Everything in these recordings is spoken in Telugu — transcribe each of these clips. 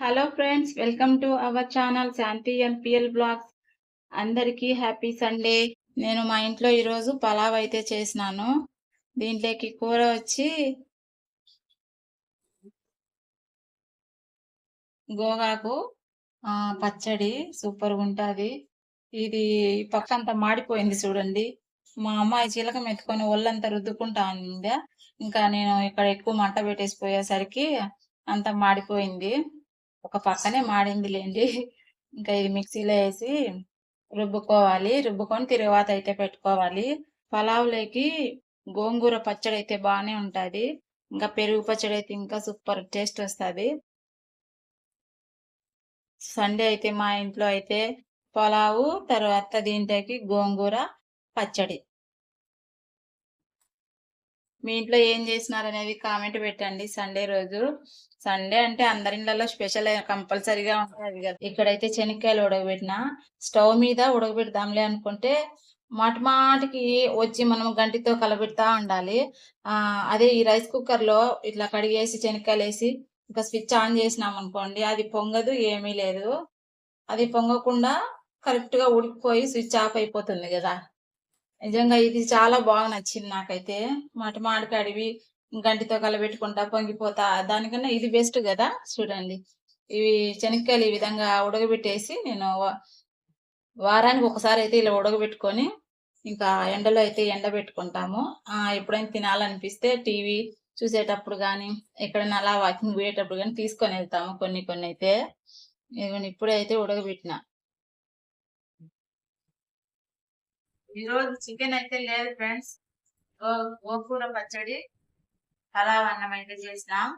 Hello friends welcome to our channel Shanti N P L blogs అందరికీ హ్యాపీ సండే నేను మా ఇంట్లో ఈరోజు పలావ్ అయితే చేసినాను. దీంట్లోకి కూర వచ్చి గోగాకు ఆ, పచ్చడి సూపర్గా ఉంటుంది. ఇది పక్క అంతా మాడిపోయింది చూడండి. మా అమ్మాయి చిలక మెత్తుకొని ఒళ్ళంతా రుద్దుకుంటా ఉందా ఇంకా నేను ఇక్కడ ఎక్కువ మంట పెట్టేసి పోయేసరికి అంతా మాడిపోయింది. ఒక పక్కనే మాడింది లేండి ఇంకా ఇది మిక్సీలో వేసి రుబ్బుకోవాలి. రుబ్బుకొని తిరువాత అయితే పెట్టుకోవాలి. పలావ్లోకి గోంగూర పచ్చడి అయితే బాగానే ఉంటుంది. ఇంకా పెరుగు పచ్చడి అయితే ఇంకా సూపర్ టేస్ట్ వస్తుంది. సండే అయితే మా ఇంట్లో అయితే పలావు తర్వాత దీంట్లోకి గోంగూర పచ్చడి. మీ ఇంట్లో ఏం చేసినారు అనేది కామెంట్ పెట్టండి. సండే రోజు. సండే అంటే అందరి ఇళ్ళలో స్పెషల్ కంపల్సరీగా ఉంటుంది కదా. ఇక్కడైతే శనక్కాయలు ఉడకబెట్టిన. స్టవ్ మీద ఉడకబెడదాంలే అనుకుంటే మాటి మాటికి వచ్చి మనం గంటితో కలబెడతా ఉండాలి. ఆ అదే ఈ రైస్ కుక్కర్లో ఇట్లా కడిగేసి శనక్కాయలు వేసి ఇంకా స్విచ్ ఆన్ చేసినాం అనుకోండి అది పొంగదు ఏమీ లేదు. అది పొంగకుండా కరెక్ట్గా ఉడికిపోయి స్విచ్ ఆఫ్ అయిపోతుంది కదా. నిజంగా ఇది చాలా బాగా నచ్చింది నాకైతే. మాటి మాటికి అడివి గంటితో కలబెట్టుకుంటా పొంగిపోతా. దానికన్నా ఇది బెస్ట్ కదా చూడండి. ఇవి శనక్కాయలు ఈ విధంగా ఉడకబెట్టేసి నేను వారానికి ఒకసారి అయితే ఇలా ఉడకబెట్టుకొని ఇంకా ఎండలో అయితే ఎండబెట్టుకుంటాము. ఆ ఎప్పుడైనా తినాలనిపిస్తే టీవీ చూసేటప్పుడు కానీ ఎక్కడైనా అలా వాకింగ్ పోయేటప్పుడు కానీ తీసుకొని వెళ్తాము కొన్ని కొన్ని అయితే. ఇప్పుడైతే ఇప్పుడే అయితే ఉడకబెట్టిన. ఈరోజు చికెన్ అయితే లేదు ఫ్రెండ్స్. గోకూర పచ్చడి పలావ్ అన్నం అయితే చేసినాం.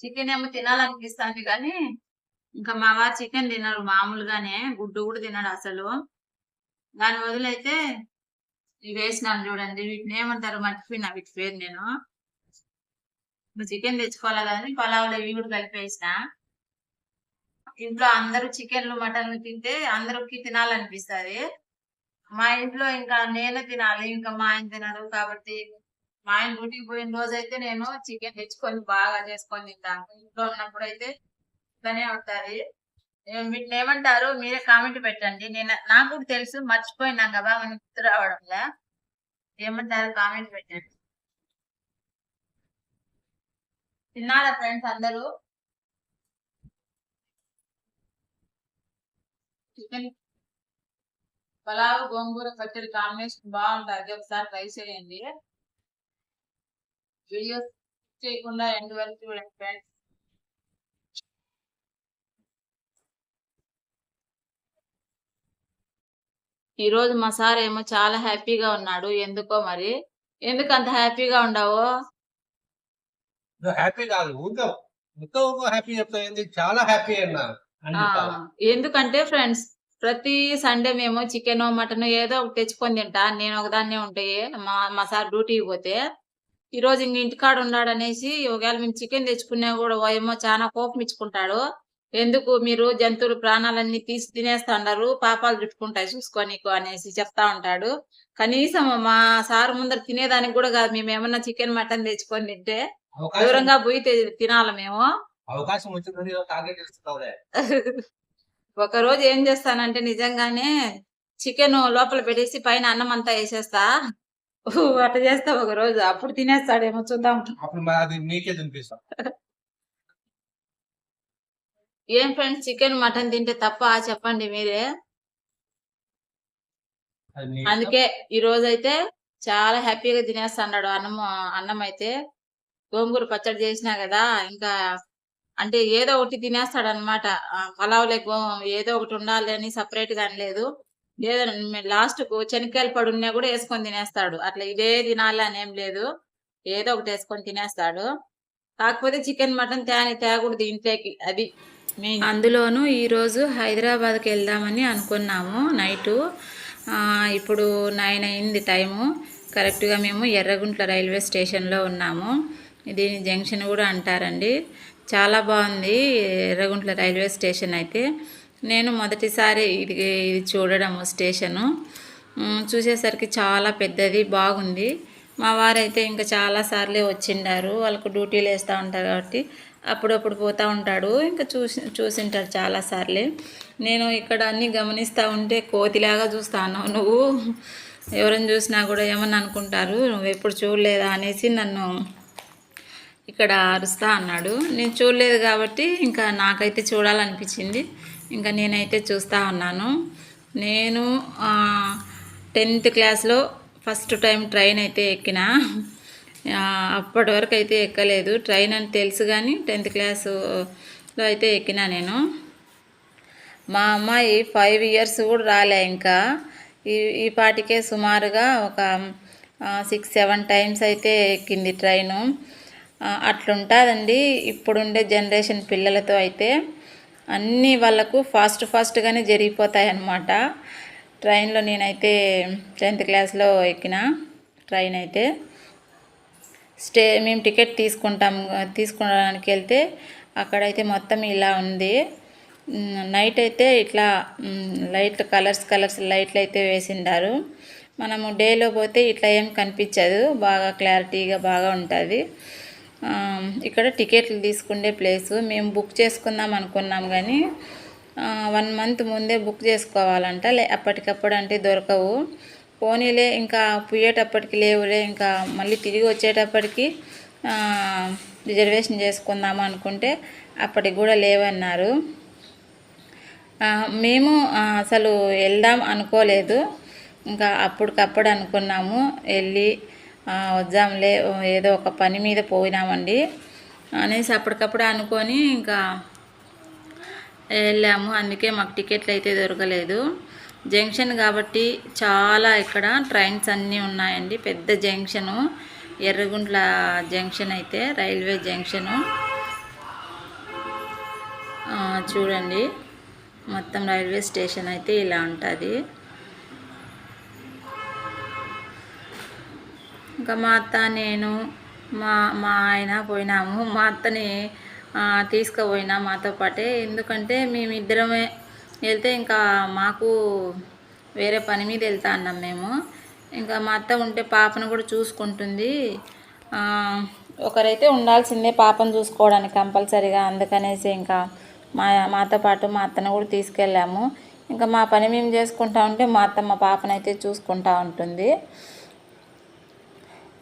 చికెన్ ఏమో తినాలనిపిస్తుంది కానీ ఇంకా మా వారు చికెన్ తినరు మామూలుగానే గుడ్డు కూడా తినడు అసలు. దాని వదిలైతే ఇవి వేసినాను చూడండి వీటిని ఏమంటారు మర్చిపోయినా వీటి పేరు నేను. చికెన్ తెచ్చుకోవాలి కానీ పలావులో ఇవి కూడా కలిపేసిన ఇంట్లో అందరూ చికెన్లు మటన్లు తింటే అందరికి తినాలనిపిస్తుంది. మా ఇంట్లో ఇంకా నేనే తినాలి ఇంకా మా ఆయన తినరు కాబట్టి మా ఆయన డ్యూటీకి పోయిన రోజు అయితే నేను చికెన్ తెచ్చుకొని బాగా చేసుకొని తింటాను ఇంట్లో ఉన్నప్పుడు అయితే ఇట్లానే ఉంటుంది. వీటిని ఏమంటారు? మీరే కామెంట్ పెట్టండి. నేను నాకు కూడా తెలుసు మర్చిపోయినా కదా మన గుర్తు రావడంలా. ఏమంటారు? కామెంట్ పెట్టండి. తిన్నారా ఫ్రెండ్స్ అందరూ? చికెన్ పలావ్ గోంగూర పచ్చడి కాంబినేషన్ బాగుంటుంది ఒకసారి ట్రై చేయండి. వీడియో చేయకుండా ఎండ్ వరకు చూడండి ఫ్రెండ్స్ ఈ రోజు మా సార్ ఏమో చాలా హ్యాపీగా ఉన్నాడు. ఎందుకో మరి? ఎందుకు అంత హ్యాపీగా ఉండవు? హ్యాపీ కాదు హ్యాపీ చెప్తా చాలా హ్యాపీ అన్నా. ఎందుకంటే ఫ్రెండ్స్ ప్రతి సండే మేము చికెన్ మటన్ ఏదో ఒకటి తెచ్చుకొని తింటా. నేను ఒకదాన్నే ఉంటాయి మా మా సార్ డ్యూటీకి పోతే. ఈ రోజు ఇంక ఇంటికాడ ఉన్నాడు అనేసి ఒకవేళ మేము చికెన్ తెచ్చుకున్నా కూడా ఏమో చాలా కోపం ఇచ్చుకుంటాడు. ఎందుకు మీరు జంతువుల ప్రాణాలన్నీ తీసి తినేస్తా ఉన్నారు పాపాలు చుట్టుకుంటాయి చూసుకోనీకు అనేసి చెప్తా ఉంటాడు. కనీసం మా సార్ ముందర తినేదానికి కూడా కాదు మేము ఏమన్నా చికెన్ మటన్ తెచ్చుకొని తింటే దూరంగా పోయి తినాలి మేము? అవకాశం వచ్చిందని టార్గెట్ ఒక రోజు ఏం చేస్తానంటే నిజంగానే చికెన్ లోపల పెట్టేసి పైన అన్నం అంతా వేసేస్తా. అట్లా చేస్తా ఒక రోజు. అప్పుడు తినేస్తాడేమో చూద్దాం. ఏం ఫ్రెండ్స్ చికెన్ మటన్ తింటే తప్ప చెప్పండి మీరే. అందుకే ఈ రోజు అయితే చాలా హ్యాపీగా తినేస్తాడు అన్నం అన్నం అయితే. గోంగూర పచ్చడి చేసినా కదా ఇంకా అంటే ఏదో ఒకటి తినేస్తాడు అనమాట పలావ్ లేక ఏదో ఒకటి ఉండాలి అని సపరేట్గా లేదు. ఏదో లాస్ట్కు శనక్కాయలు పడున్నా కూడా వేసుకొని తినేస్తాడు. అట్లా ఇదే తినాలి అని ఏం లేదు. ఏదో ఒకటి వేసుకొని తినేస్తాడు. కాకపోతే చికెన్ మటన్ తేని తేకూడదు ఇంట్లోకి. అది మెయిన్ అందులోనూ ఈరోజు హైదరాబాద్కి వెళ్దామని అనుకున్నాము నైటు. ఇప్పుడు నైన్ అయింది టైము. కరెక్ట్గా మేము ఎర్రగుంట్ల రైల్వే స్టేషన్లో ఉన్నాము. దీని జంక్షన్ కూడా అంటారండి. చాలా బాగుంది. ఎర్రగుంట్ల రైల్వే స్టేషన్ అయితే. నేను మొదటిసారి ఇది ఇది చూడడము స్టేషను. చూసేసరికి చాలా పెద్దది బాగుంది. మా వారైతే ఇంకా చాలా సార్లే వచ్చిండారు. వాళ్ళకు డ్యూటీలు వేస్తూ ఉంటారు కాబట్టి అప్పుడప్పుడు పోతూ ఉంటాడు. ఇంకా చూసి చూసింటారు చాలాసార్లే నేను ఇక్కడ అన్నీ గమనిస్తూ ఉంటే కోతిలాగా చూస్తాను నువ్వు. ఎవరిని చూసినా కూడా ఏమని అనుకుంటారు? నువ్వు ఎప్పుడు చూడలేదా అనేసి నన్ను ఇక్కడ అరుస్తా అన్నాడు. నేను చూడలేదు కాబట్టి ఇంకా నాకైతే చూడాలనిపించింది. ఇంకా నేనైతే చూస్తూ ఉన్నాను. నేను టెన్త్ క్లాస్లో ఫస్ట్ టైం ట్రైన్ అయితే ఎక్కిన. అప్పటి వరకు అయితే ఎక్కలేదు. ట్రైన్ అని తెలుసు కానీ టెన్త్ క్లాసులో అయితే ఎక్కిన నేను. మా అమ్మాయి ఫైవ్ ఇయర్స్ కూడా రాలే ఇంకా. ఈ ఈ పాటికే సుమారుగా ఒక సిక్స్ సెవెన్ టైమ్స్ అయితే ఎక్కింది ట్రైను. అట్లుంటుందండి. ఇప్పుడుండే జనరేషన్ పిల్లలతో అయితే అన్నీ వాళ్ళకు ఫాస్ట్ ఫాస్ట్గానే జరిగిపోతాయి అన్నమాట ట్రైన్లో నేనైతే టెన్త్ క్లాస్లో ఎక్కిన ట్రైన్ అయితే స్టే మేము టికెట్ తీసుకుంటాం తీసుకోవడానికి వెళ్తే అక్కడైతే మొత్తం ఇలా ఉంది. నైట్ అయితే ఇట్లా లైట్లు కలర్స్ కలర్స్ లైట్లు అయితే వేసిండారు. మనము డేలో పోతే ఇట్లా ఏం కనిపించదు. బాగా క్లారిటీగా బాగా ఉంటుంది. ఇక్కడ టికెట్లు తీసుకునే ప్లేసు. మేము బుక్ చేసుకుందాం అనుకున్నాం కానీ వన్ మంత్ ముందే బుక్ చేసుకోవాలంట. లే అప్పటికప్పుడు అంటే దొరకవు. పోనీలే ఇంకా పోయేటప్పటికి లేవులే ఇంకా మళ్ళీ తిరిగి వచ్చేటప్పటికి రిజర్వేషన్ చేసుకుందాం అనుకుంటే అప్పటికి కూడా లేవన్నారు. మేము అసలు వెళ్దాం అనుకోలేదు. ఇంకా అప్పటికప్పుడు అనుకున్నాము. వెళ్ళి వద్దాంలే ఏదో ఒక పని మీద పోయినామండి. అనేసి అప్పటికప్పుడు అనుకొని ఇంకా వెళ్ళాము. అందుకే మాకు టికెట్లు అయితే దొరకలేదు. జంక్షన్ కాబట్టి చాలా ఇక్కడ ట్రైన్స్ అన్నీ ఉన్నాయండి. పెద్ద జంక్షను ఎర్రగుంట్ల జంక్షన్ అయితే రైల్వే జంక్షను. చూడండి. మొత్తం రైల్వే స్టేషన్ అయితే ఇలా ఉంటుంది. ఇంకా మా అత్త నేను మా మా ఆయన పోయినాము. మా అత్తని తీసుకుపోయినా మాతో పాటే. ఎందుకంటే మేమిద్దరమే వెళ్తే ఇంకా మాకు వేరే పని మీద వెళ్తా అన్నాం మేము. ఇంకా మా అత్త ఉంటే పాపను కూడా చూసుకుంటుంది. ఒకరైతే ఉండాల్సిందే పాపను చూసుకోవడానికి కంపల్సరీగా. అందుకనేసి ఇంకా మా మాతో పాటు మా అత్తను కూడా తీసుకెళ్ళాము. ఇంకా మా పని మేము చేసుకుంటా ఉంటే మా అత్త మా పాపనైతే చూసుకుంటా ఉంటుంది.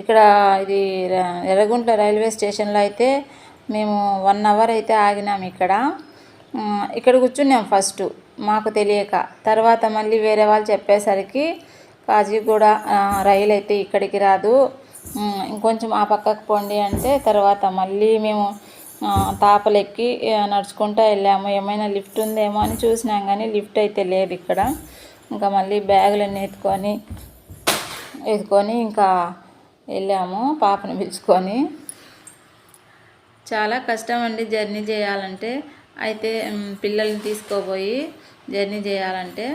ఇక్కడ ఇది ఎర్రగుంట ఎర్రగుంట్ల రైల్వే స్టేషన్లో అయితే మేము వన్ అవర్ అయితే ఆగినాం ఇక్కడ. ఇక్కడ కూర్చున్నాం ఫస్ట్ మాకు తెలియక. తర్వాత మళ్ళీ వేరే వాళ్ళు చెప్పేసరికి కాజీగూడ రైలు అయితే ఇక్కడికి రాదు. ఇంకొంచెం ఆ పక్కకు పోండి అంటే తర్వాత మళ్ళీ మేము తాపలెక్కి నడుచుకుంటూ వెళ్ళాము. ఏమైనా లిఫ్ట్ ఉందేమో అని చూసినాం కానీ లిఫ్ట్ అయితే లేదు ఇక్కడ. ఇంకా మళ్ళీ బ్యాగులన్నీ ఎత్తుకొని ఎత్తుకొని ఇంకా వెళ్ళాము పాపను పిలుచుకొని. చాలా కష్టం అండి జర్నీ చేయాలంటే. అయితే పిల్లల్ని తీసుకోబోయి జర్నీ చేయాలంటే.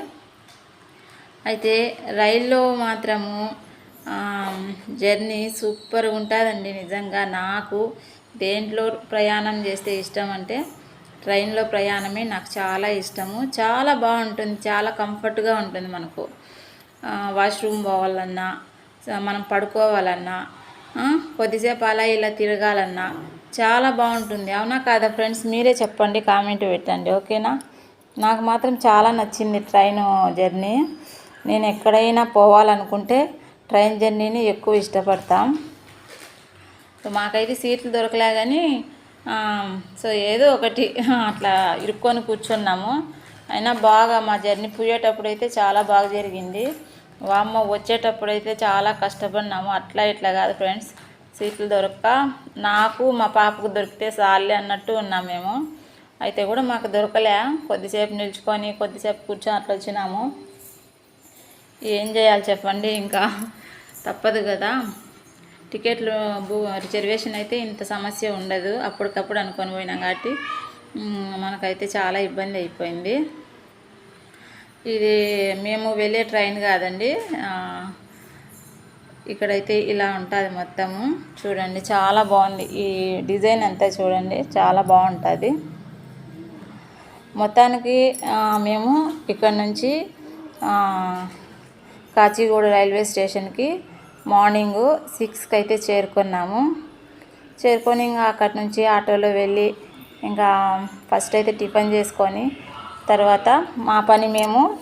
అయితే రైల్లో మాత్రము జర్నీ సూపర్ ఉంటుందండి నిజంగా. నాకు దేంట్లో ప్రయాణం చేస్తే ఇష్టం అంటే ట్రైన్లో ప్రయాణమే నాకు చాలా ఇష్టము. చాలా బాగుంటుంది చాలా కంఫర్ట్గా ఉంటుంది మనకు. వాష్రూమ్ పోవాలన్నా మనం పడుకోవాలన్నా కొద్దిసేపు అలా ఇలా తిరగాలన్నా చాలా బాగుంటుంది. అవునా కాదా ఫ్రెండ్స్? మీరే చెప్పండి కామెంట్ పెట్టండి ఓకేనా? నాకు మాత్రం చాలా నచ్చింది ట్రైన్ జర్నీ. నేను ఎక్కడైనా పోవాలనుకుంటే ట్రైన్ జర్నీని ఎక్కువ ఇష్టపడతాం. సో మాకైతే సీట్లు దొరకలే కానీ సో ఏదో ఒకటి అట్లా ఇరుక్కొని కూర్చున్నాము. అయినా బాగా మా జర్నీ పోయేటప్పుడు అయితే చాలా బాగా జరిగింది. వామ్మ వచ్చేటప్పుడు అయితే చాలా కష్టపడినాము. అట్లా ఇట్లా కాదు ఫ్రెండ్స్. సీట్లు దొరక్క. నాకు మా పాపకు దొరికితే చాలే అన్నట్టు ఉన్నాం మేము. అయితే కూడా మాకు దొరకలే. కొద్దిసేపు నిల్చుకొని కొద్దిసేపు కూర్చొని అట్లా వచ్చినాము. ఏం చేయాలి చెప్పండి ఇంకా? తప్పదు కదా. టికెట్లు బు రిజర్వేషన్ అయితే ఇంత సమస్య ఉండదు. అప్పటికప్పుడు అనుకొని పోయినాం కాబట్టి మనకైతే చాలా ఇబ్బంది అయిపోయింది. ఇది మేము వెళ్ళే ట్రైన్ కాదండి. ఇక్కడైతే ఇలా ఉంటుంది మొత్తము. చూడండి చాలా బాగుంది. ఈ డిజైన్ అంతా చూడండి చాలా బాగుంటుంది. మొత్తానికి మేము ఇక్కడ నుంచి కాచిగూడ రైల్వే స్టేషన్కి మార్నింగ్ సిక్స్కి అయితే చేరుకున్నాము. చేరుకొని ఇంకా అక్కడి నుంచి ఆటోలో వెళ్ళి ఇంకా ఫస్ట్ అయితే టిఫిన్ చేసుకొని తర్వాత మా పని మేము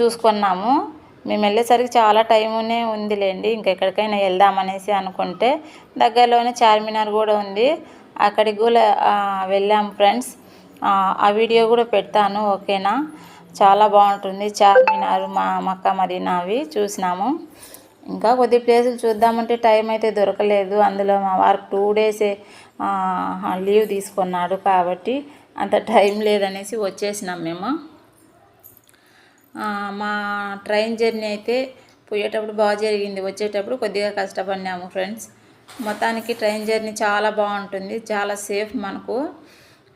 చూసుకున్నాము. మేము వెళ్ళేసరికి చాలా టైమునే ఉందిలేండి. ఇంకెక్కడికైనా వెళ్దామనేసి అనుకుంటే దగ్గరలోనే చార్మినార్ కూడా ఉంది. అక్కడికి కూడా వెళ్ళాము ఫ్రెండ్స్. ఆ, వీడియో కూడా పెడతాను ఓకేనా? చాలా బాగుంటుంది చార్మినార్ మా మక్క మదీనా అవి చూసినాము. ఇంకా కొద్ది ప్లేసులు చూద్దామంటే టైం అయితే దొరకలేదు. అందులో మా వారు టూ డేసే లీవ్ తీసుకున్నాడు కాబట్టి అంత టైం లేదనేసి వచ్చేసినాం మేము. మా ట్రైన్ జర్నీ అయితే పోయేటప్పుడు బాగా జరిగింది. వచ్చేటప్పుడు కొద్దిగా కష్టపడినాము ఫ్రెండ్స్. మొత్తానికి ట్రైన్ జర్నీ చాలా బాగుంటుంది. చాలా సేఫ్ మనకు.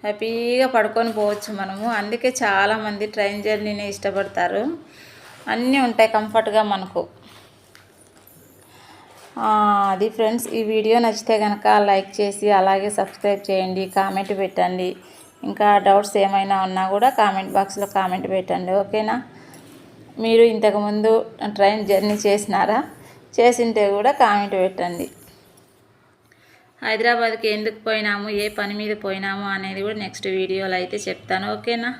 హ్యాపీగా పడుకొని పోవచ్చు మనము. అందుకే చాలామంది ట్రైన్ జర్నీని ఇష్టపడతారు. అన్నీ ఉంటాయి కంఫర్ట్గా మనకు. అది ఫ్రెండ్స్. ఈ వీడియో నచ్చితే కనుక లైక్ చేసి అలాగే సబ్స్క్రైబ్ చేయండి. కామెంట్ పెట్టండి. ఇంకా డౌట్స్ ఏమైనా ఉన్నా కూడా కామెంట్ బాక్స్లో కామెంట్ పెట్టండి ఓకేనా? మీరు ఇంతకుముందు ట్రైన్ జర్నీ చేసినారా? చేసింటే కూడా కామెంట్ పెట్టండి. హైదరాబాద్కి ఎందుకు పోయినాము ఏ పని మీద పోయినాము అనేది కూడా నెక్స్ట్ వీడియోలో అయితే చెప్తాను ఓకేనా?